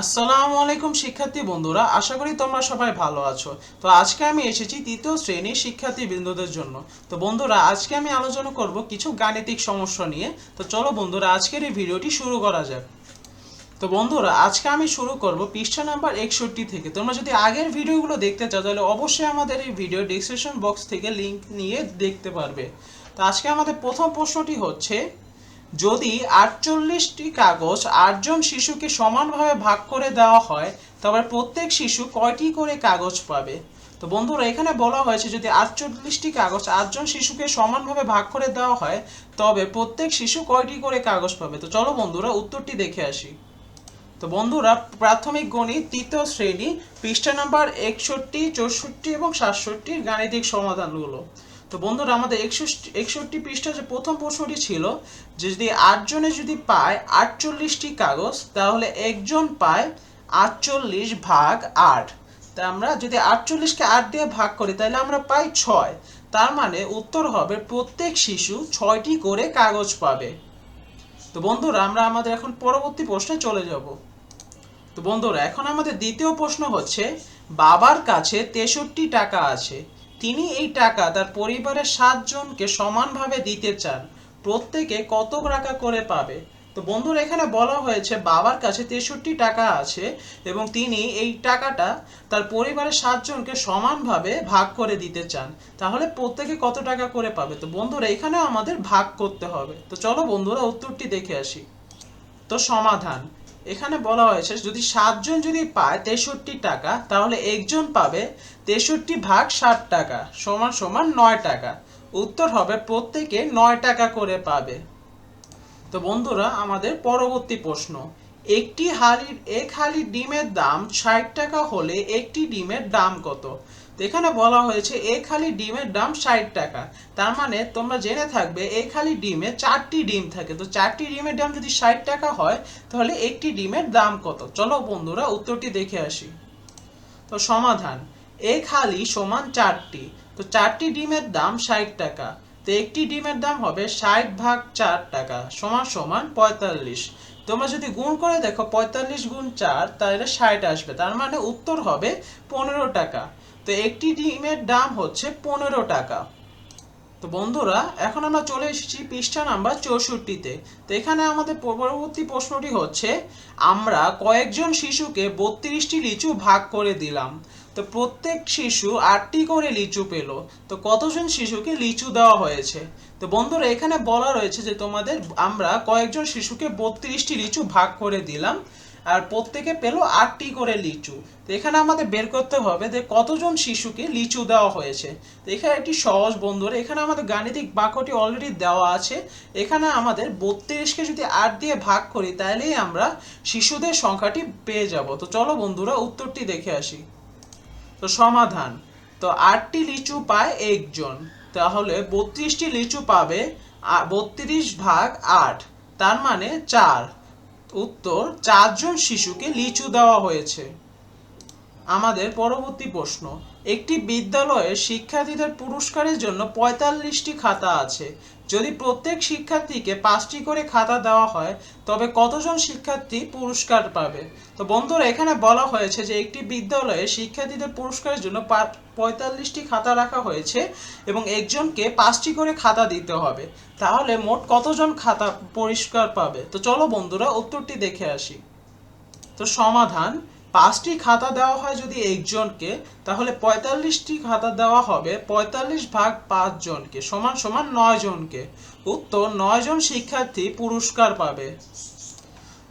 আসসালামু আলাইকুম শিক্ষার্থী বন্ধুরা, আশা করি তোমরা সবাই ভালো আছো। তো আজকে আমি এসেছি তৃতীয় শ্রেণির শিক্ষার্থী বৃন্দদের জন্য। তো বন্ধুরা, আজকে আমি আলোচনা করব কিছু গাণিতিক সমস্যা নিয়ে। তো চলো বন্ধুরা, আজকের এই ভিডিওটি শুরু করা যাক। তো বন্ধুরা, আজকে আমি শুরু করব পৃষ্ঠা নাম্বার একষট্টি থেকে। তোমরা যদি আগের ভিডিওগুলো দেখতে চাও, তাহলে অবশ্যই আমাদের এই ভিডিও ডিসক্রিপশন বক্স থেকে লিঙ্ক নিয়ে দেখতে পারবে। তো আজকে আমাদের প্রথম প্রশ্নটি হচ্ছে যদি আটচল্লিশটি কাগজ আটজন শিশুকে সমানভাবে ভাগ করে দেওয়া হয়, তবে প্রত্যেক শিশু কয়টি করে কাগজ পাবে? তো বন্ধুরা, এখানে বলা হয়েছে যদি আটচল্লিশটি কাগজ আটজন শিশুকে সমানভাবে ভাগ করে দেওয়া হয়, তবে প্রত্যেক শিশু কয়টি করে কাগজ পাবে? তো চলো বন্ধুরা, উত্তরটি দেখে আসি। তো বন্ধুরা, প্রাথমিক গণিত তৃতীয় শ্রেণি পৃষ্ঠা নাম্বার একষট্টি, চৌষট্টি এবং সাতষট্টির গাণিতিক সমাধানগুলো। তো বন্ধুরা, আমাদের একষট্টি একষট্টি পৃষ্ঠা যে প্রথম প্রশ্নটি ছিল যে যদি আটজনে যদি পায় আটচল্লিশটি কাগজ, তাহলে একজন পায় আটচল্লিশ ভাগ আট। তা আমরা যদি আটচল্লিশকে আট দিয়ে ভাগ করি, তাহলে আমরা পাই ছয়। তার মানে উত্তর হবে প্রত্যেক শিশু ছয়টি করে কাগজ পাবে। তো বন্ধুরা, আমরা আমাদের এখন পরবর্তী প্রশ্নে চলে যাব। তো বন্ধুরা, এখন আমাদের দ্বিতীয় প্রশ্ন হচ্ছে, বাবার কাছে তেষট্টি টাকা আছে। তিনি এই টাকা তার পরিবারের সাতজনকে সমানভাবে দিতে চান। প্রত্যেকে কত টাকা করে পাবে? তো বন্ধুরা, এখানে বলা হয়েছে বাবার কাছে তেষট্টি টাকা আছে এবং তিনি এই টাকাটা তার পরিবারের সাতজনকে সমানভাবে ভাগ করে দিতে চান। তাহলে প্রত্যেকে কত টাকা করে পাবে? তো বন্ধুরা, এখানেও আমাদের ভাগ করতে হবে। তো চলো বন্ধুরা, উত্তরটি দেখে আসি। তো সমাধান। এখানে বলা হয়েছে, যদি সাতজন যদি পায় তেষট্টি টাকা, তাহলে একজন পাবে তেষট্টি ভাগ ষাট টাকা, সমান সমান নয় টাকা। উত্তর হবে, প্রত্যেকে নয় টাকা করে পাবে। তো বন্ধুরা, আমাদের পরবর্তী প্রশ্ন। একটি হালির, এক হালি ডিমের দাম ষাট টাকা হলে একটি ডিমের দাম কত? এখানে বলা হয়েছে এক খালি ডিমের দাম ষাট টাকা। তার মানে তোমরা জেনে থাকবে এক খালি ডিমে চারটি ডিম থাকে। তো চারটি ডিমের দাম যদি ষাট টাকা হয়, তাহলে একটি ডিমের দাম কত? চলো বন্ধুরা, উত্তরটি দেখে আসি। তো সমাধান এক হালি সমান চারটি। তো চারটি ডিমের দাম ষাট টাকা। তো একটি ডিমের দাম হবে ষাট ভাগ চার টাকা, সমান সমান পঁয়তাল্লিশ। তোমরা যদি গুণ করে দেখো, পঁয়তাল্লিশ গুণ চার, তাহলে ষাট আসবে। তার মানে উত্তর হবে পনেরো টাকা। তো একটি ডিমের দাম হচ্ছে পনেরো টাকা। তো বন্ধুরা, এখন আমরা চলে এসেছি পৃষ্ঠা নাম্বার চৌষট্টিতে। তো এখানে আমাদের পরবর্তী প্রশ্নটি হচ্ছে, আমরা কয়েকজন শিশুকে বত্রিশটি লিচু ভাগ করে দিলাম। তো প্রত্যেক শিশু আটটি করে লিচু পেল। তো কতজন শিশুকে লিচু দেওয়া হয়েছে? তো বন্ধুরা, এখানে বলা রয়েছে যে তোমাদের, আমরা কয়েকজন শিশুকে বত্রিশটি লিচু ভাগ করে দিলাম। আর প্রত্যেকে পেল আটটি করে লিচু। তো এখানে আমাদের বের করতে হবে যে কতজন শিশুকে লিচু দেওয়া হয়েছে। তো এখানে একটি সহজ বন্ধুরা, এখানে আমাদের গাণিতিক বাক্যটি অলরেডি দেওয়া আছে। এখানে আমাদের বত্রিশকে যদি আট দিয়ে ভাগ করি তাহলেই আমরা শিশুদের সংখ্যাটি পেয়ে যাব। তো চলো বন্ধুরা, উত্তরটি দেখে আসি। তো সমাধান। তো আটটি লিচু পায় একজন। তাহলে বত্রিশটি লিচু পাবে বত্রিশ ভাগ আট, তার মানে চার। উত্তর চারজন শিশুকে লিচু দেওয়া হয়েছে। আমাদের পরবর্তী প্রশ্ন। একটি বিদ্যালয়ে শিক্ষার্থীদের পুরস্কারের জন্য পঁয়তাল্লিশটি খাতা আছে। যদি প্রত্যেক শিক্ষার্থীকে পাঁচটি করে খাতা দেওয়া হয়, তবে কতজন শিক্ষার্থী পুরস্কার পাবে? তো বন্ধুরা, এখানে বলা হয়েছে যে একটি বিদ্যালয়ে শিক্ষার্থীদের পুরস্কারের জন্য পঁয়তাল্লিশটি খাতা রাখা হয়েছে এবং একজনকে পাঁচটি করে খাতা দিতে হবে। তাহলে মোট কতজন খাতা পুরস্কার পাবে? তো চলো বন্ধুরা, উত্তরটি দেখে আসি। তো সমাধান পাঁচটি খাতা দেওয়া হয় যদি একজনকে, তাহলে পঁয়তাল্লিশটি খাতা দেওয়া হবে, পঁয়তাল্লিশ ভাগ পাঁচ জনকে, সমান সমান নয় জনকে। উত্তর, নয় জন শিক্ষার্থী পুরস্কার পাবে।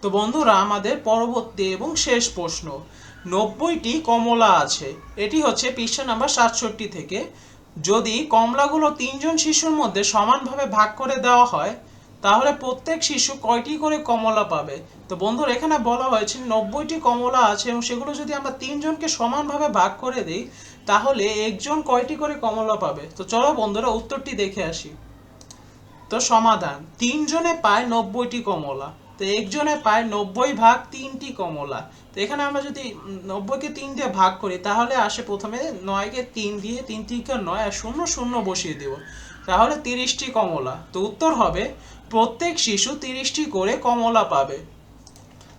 তো বন্ধুরা, আমাদের পরবর্তী এবং শেষ প্রশ্ন। নব্বইটি কমলা আছে, এটি হচ্ছে পৃষ্ঠা নাম্বার সাতষট্টি থেকে। যদি কমলাগুলো তিনজন শিশুর মধ্যে সমানভাবে ভাগ করে দেওয়া হয় তাহলে প্রত্যেক শিশু কয়টি করে কমলা পাবে? তো বন্ধুরা, এখানে বলা হয়েছে নব্বইটি কমলা আছে এবং সেগুলো যদি আমরা তিনজনকে সমানভাবে ভাগ করে দিই, তাহলে একজন কয়টি করে কমলা পাবে? তো চলো বন্ধুরা, উত্তরটি দেখে আসি। তো সমাধান, তিনজনে পায় নব্বইটি কমলা। তো একজনে পায় নব্বই ভাগ তিনটি কমলা। তো এখানে আমরা যদি নব্বইকে তিন দিয়ে ভাগ করি, তাহলে আসে প্রথমে নয়কে তিন দিয়ে তিন তিনকে নয় আর শূন্য শূন্য বসিয়ে দেব। তাহলে তিরিশটি কমলা। তো উত্তর হবে, প্রত্যেক শিশু তিরিশটি করে কমলা পাবে।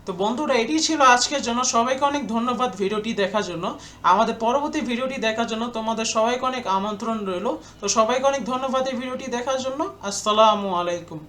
তো বন্ধুরা, এটি ছিল আজকের জন্য। সবাইকে অনেক ধন্যবাদ ভিডিওটি দেখার জন্য। আমাদের পরবর্তী ভিডিওটি দেখার জন্য তোমাদের সবাইকে অনেক আমন্ত্রণ রইল। তো সবাইকে অনেক ধন্যবাদ এই ভিডিওটি দেখার জন্য। আসসালামু আলাইকুম।